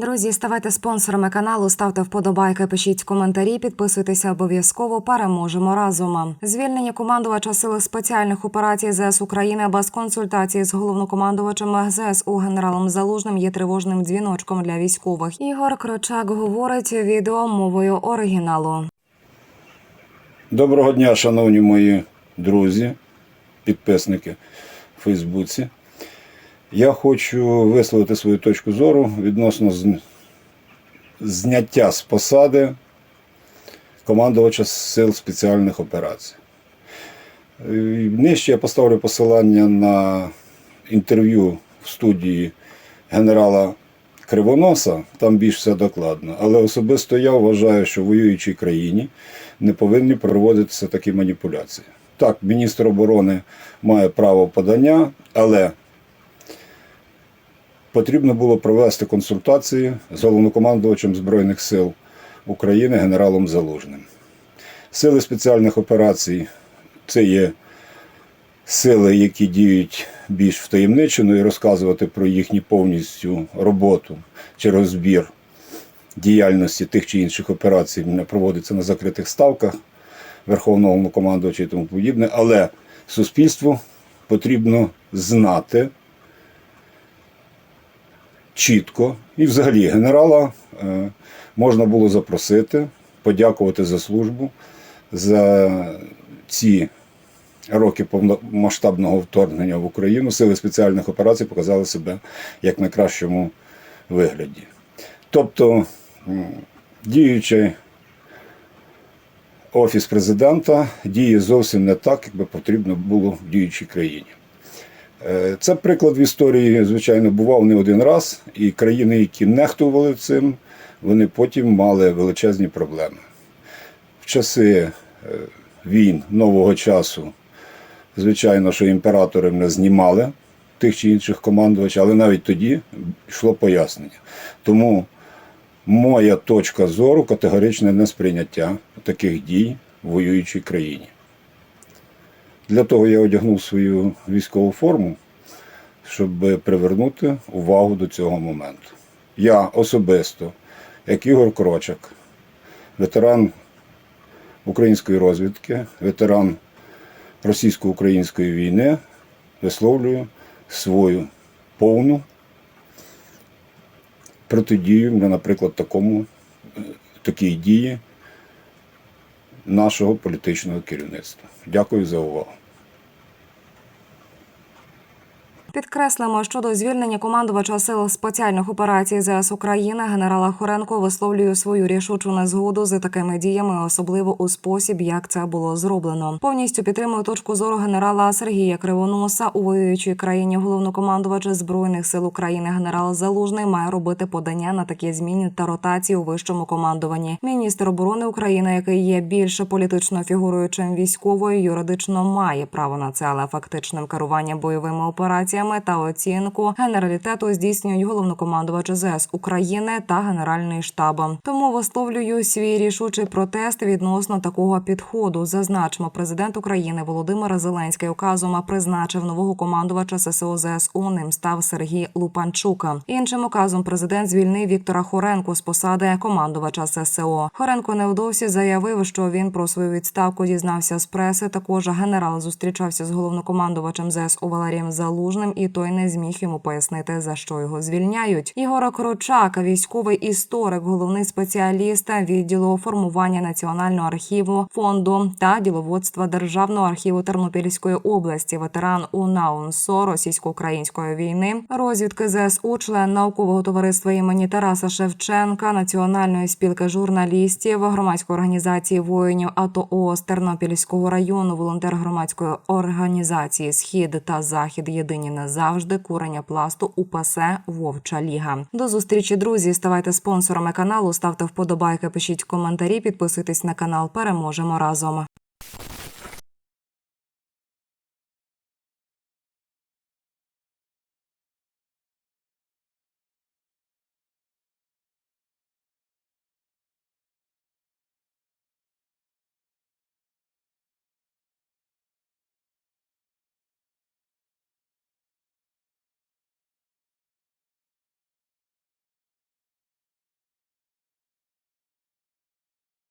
Друзі, ставайте спонсорами каналу, ставте вподобайки, пишіть коментарі, підписуйтеся обов'язково. Переможемо разом. Звільнення командувача сили спеціальних операцій ЗС України без консультації з головнокомандувачем ЗСУ генералом Залужним є тривожним дзвіночком для військових. Ігор Крочак говорить відео мовою оригіналу. Доброго дня, шановні мої друзі, підписники в Фейсбуці. Я хочу висловити свою точку зору відносно зняття з посади командувача Сил спеціальних операцій. Е, Нижче я поставлю посилання на інтерв'ю в студії генерала Кривоноса, там більш все докладно. Але особисто я вважаю, що в воюючій країні не повинні проводитися такі маніпуляції. Так, міністр оборони має право подання, але потрібно було провести консультації з головнокомандувачем Збройних сил України генералом Залужним. Сили спеціальних операцій це є сили, які діють більш втаємничено, і розказувати про їхню повністю роботу чи розбір діяльності тих чи інших операцій проводиться на закритих ставках Верховного командувача і тому подібне. Але суспільству потрібно знати чітко, і взагалі генерала е, можна було запросити, подякувати за службу, за ці роки повномасштабного вторгнення в Україну. Сили спеціальних операцій показали себе як в найкращому вигляді. Тобто, м, діючий офіс президента діє зовсім не так, як би потрібно було в діючій країні. Е, Це приклад в історії, звичайно, бував не один раз, і країни, які нехтували цим, вони потім мали величезні проблеми. В часи е, війн нового часу, звичайно, що імператори не знімали тих чи інших командувачів, але навіть тоді йшло пояснення. Тому моя точка зору категоричне несприйняття таких дій в воюючій країні. Для того я одягнув свою військову форму, щоб привернути увагу до цього моменту. Я особисто, як Ігор Крочак, ветеран української розвідки, ветеран російсько-української війни, висловлюю свою повну протидію, на, наприклад, такому, такій дії нашого політичного керівництва. Дякую за увагу. Підкреслимо щодо звільнення командувача сил спеціальних операцій ЗС України генерала Хоренко висловлює свою рішучу незгоду з такими діями, особливо у спосіб, як це було зроблено. Повністю підтримую точку зору генерала Сергія Кривоноса у воюючій країні. Головнокомандувач збройних сил України генерал Залужний має робити подання на такі зміни та ротації у вищому командуванні. Міністр оборони України, який є більше політичною фігурою, чим військовою, юридично має право на це, але фактичним керуванням бойовими операціями та оцінку генералітету здійснюють головнокомандувач ЗС України та Генеральний штаб. Тому висловлюю свій рішучий протест відносно такого підходу. Зазначимо, президент України Володимир Зеленський указом призначив нового командувача ССО ЗСУ. Ним став Сергій Лупанчук. Іншим указом президент звільнив Віктора Хоренко з посади командувача ССО. Хоренко невдовзі заявив, що він про свою відставку дізнався з преси. Також генерал зустрічався з головнокомандувачем ЗСУ Валерієм Залужним, і той не зміг йому пояснити за що його звільняють. Ігор Крочак, військовий історик, головний спеціаліст відділу формування національного архіву фонду та діловодства державного архіву Тернопільської області, ветеран УНАУНСО російсько-української війни, розвідки ЗСУ, член наукового товариства імені Тараса Шевченка, національної спілки журналістів, громадської організації воїнів АТО ООС Тернопільського району, волонтер громадської організації Схід та Захід єдині назавжди курення пласту УПС Вовча Ліга. До зустрічі, друзі. Ставайте спонсорами каналу, ставте вподобайки, пишіть коментарі, підписуйтесь на канал. Переможемо разом.